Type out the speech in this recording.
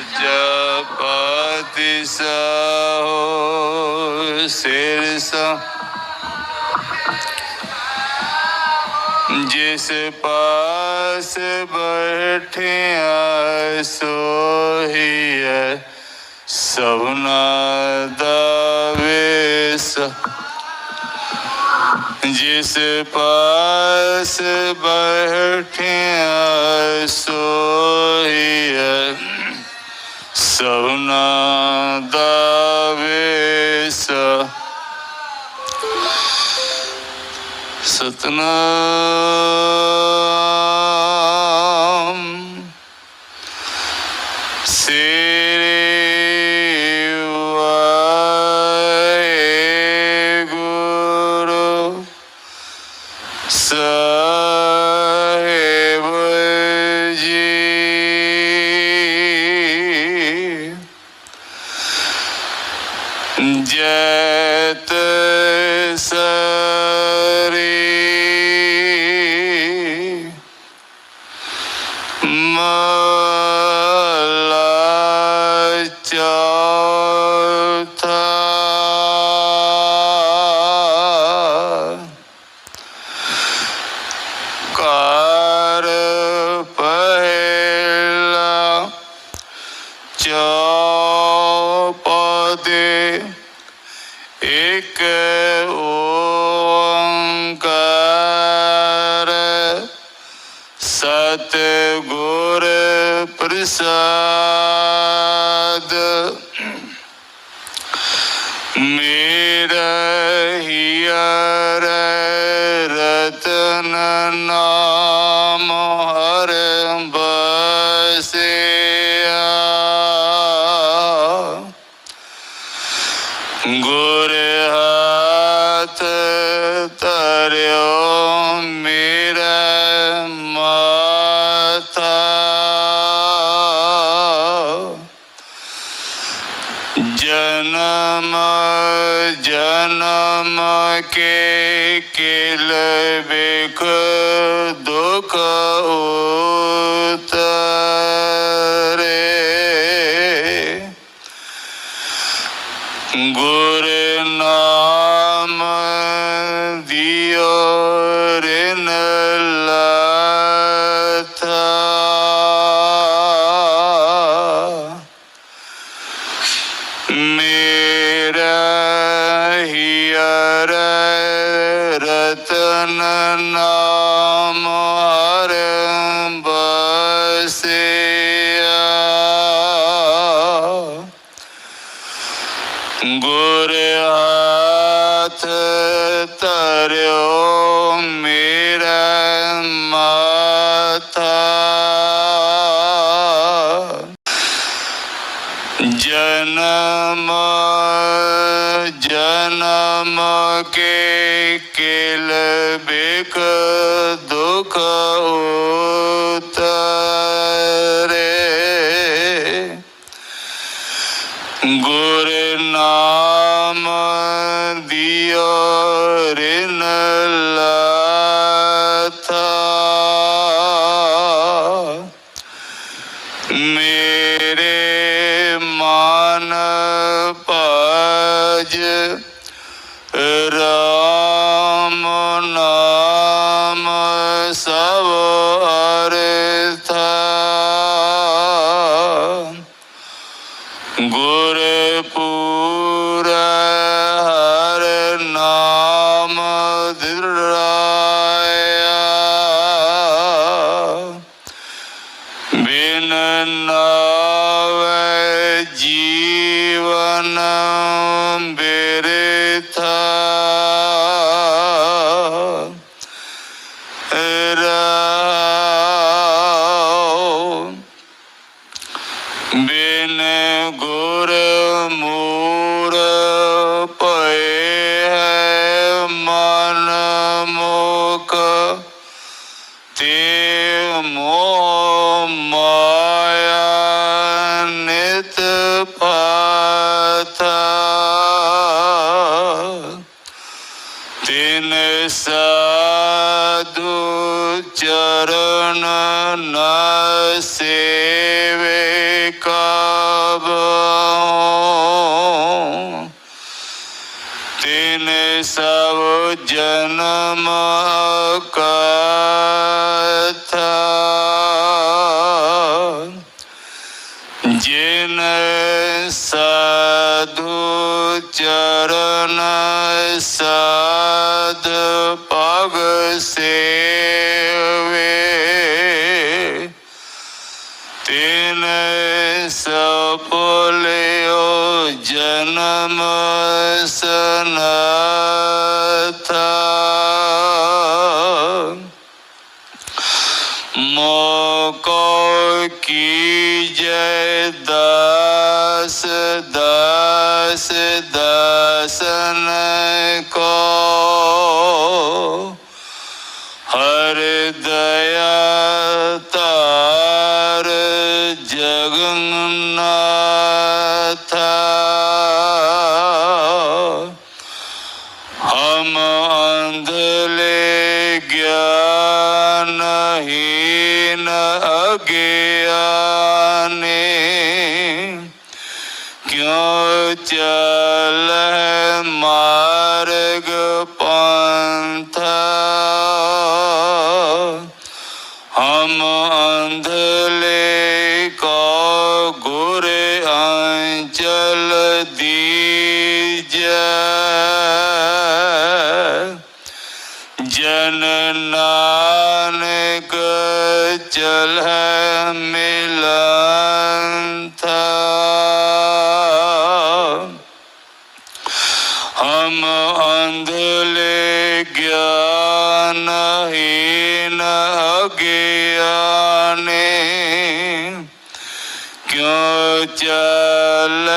प्रजापति सहो शीर्ष जिस पास बैठे सोही सवना दवेश जिस पास बैठे सोही ਸਭਨਾ ਦਾ ਵੇਸ ਸਤਨਾਮ। ਜੈਤ ਸਰੀ ਚੌਪਦੇ ਇਕ ਓੰਕਾਰ ਸਤ ਗੁਰ ਪ੍ਰਸਾਦ। ਮੇਰਾ ਹੀਰ ਰਤਨ ਨਾਮ ਗੁਰ ਹਾਥ ਤਰਿਓ ਮੇਰਾ ਮਾਤਾ ਜਨਮ ਜਨਮ ਕੇ ਕਿਲ ਬਿਖ ਦੁਖ ਉਤਰੇ ਗੁਰ ਨਾਮ ਦਿਓ ਰਿਨ ਲਾਥਾ ਮੇਰਾ ਗੁਰ ਹਾਥ ਤਰਿਓ ਮੇਰਾ ਮਾਥਾ ਜਨਮ ਜਨਮ ਕੇ ਕਿਲ ਬਿਕ ਦੁਖ ਗੁਰ ਨਾਮ ਦਿਓ ਰਿਨ ਗੁਰ ਪੂਰਾ ਹਰ ਨਾਮ ਦਿਰਾਇਆ ਬਿਨ ਨਾਵੇ ਜੀਵਨ ਬਿਨ ਗੁਰ ਮੂਰ ਜਿਨ ਸਾਧੂ ਚਰਨ ਸਾਧ ਪਗ ਸੇਵੇ ਤਿਨ ਸਪਲਿਓ ਜਨਮ ਸਨਾਥਾ ਕੀ ਜੈ ਦਾਸ ਦਾਸ ਦਾਸਨ ਕੋ? ਹਰ ਦਇਆ ਤਾਰ ਜਗਨਨਾਥ ਅਗਿਆਨੀ ਚਲੈ ਮਿਲੰਥਾ। ਹਮ ਅੰਧਲੇ ਗਿਆਨਹੀਨ ਅਗਿਆਨੀ। ਕਿਉ ਚਲ